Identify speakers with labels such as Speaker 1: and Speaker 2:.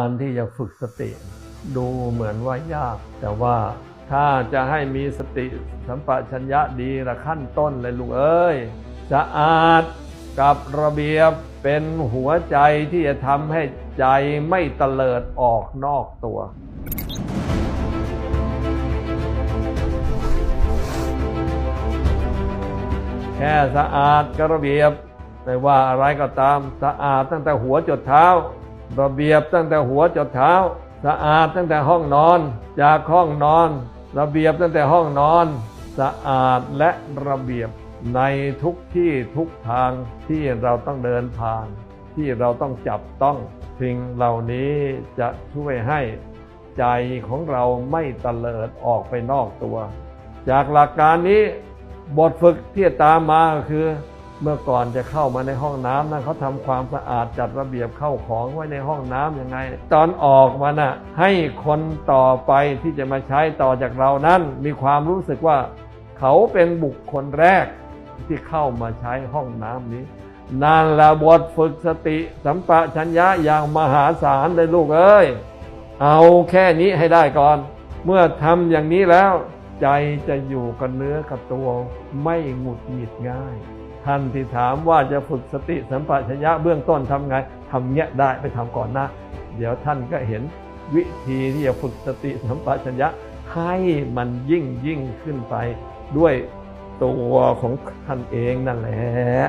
Speaker 1: การที่จะฝึกสติ ดูเหมือนว่ายาก แต่ว่าถ้าจะให้มีสติสัมปชัญญะดีละขั้นต้นเลยลูกเอ้ยสะอาดกับระเบียบเป็นหัวใจที่จะทำให้ใจไม่เตลิดออกนอกตัวแค่สะอาดกับระเบียบ ไม่ว่าอะไรก็ตามสะอาดตั้งแต่หัวจดเท้า ระเบียบตั้งแต่หัวจดเท้า สะอาดตั้งแต่ห้องนอน จากห้องนอน ระเบียบตั้งแต่ห้องนอน สะอาดและระเบียบในทุกที่ทุกทางที่เราต้องเดินผ่าน ที่เราต้องจับต้องสิ่งเหล่านี้จะช่วยให้ใจของเราไม่เตลิดออกไปนอกตัว จากหลักการนี้บทฝึกที่ตามมาคือ เมื่อก่อนจะเข้ามาในห้องน้ำนั้นเขาทำความสะอาดจัดระเบียบเข้าของไว้ในห้องน้ำยังไง ตอนออกมาน่ะให้คนต่อไปที่จะมาใช้ต่อจากเรานั้น มีความรู้สึกว่า เขาเป็นบุคคลแรกที่เข้ามาใช้ห้องน้ำนี้นั่นละบทฝึกสติสัมปชัญญะอย่างมหาศาลเลยลูกเอ้ย เอาแค่นี้ให้ได้ก่อน เมื่อทำอย่างนี้แล้ว ใจจะอยู่กับเนื้อกับตัวไม่หงุดหงิดง่าย ท่านที่ถามว่าจะฝึกสติสัมปชัญญะเบื้องต้นทำไงทำเนี้ยได้ไปทำก่อนนะ เดี๋ยวท่านก็เห็นวิธีที่จะฝึกสติสัมปชัญญะให้มันยิ่งยิ่งขึ้นไปด้วยตัวของท่านเองนั่นแหละ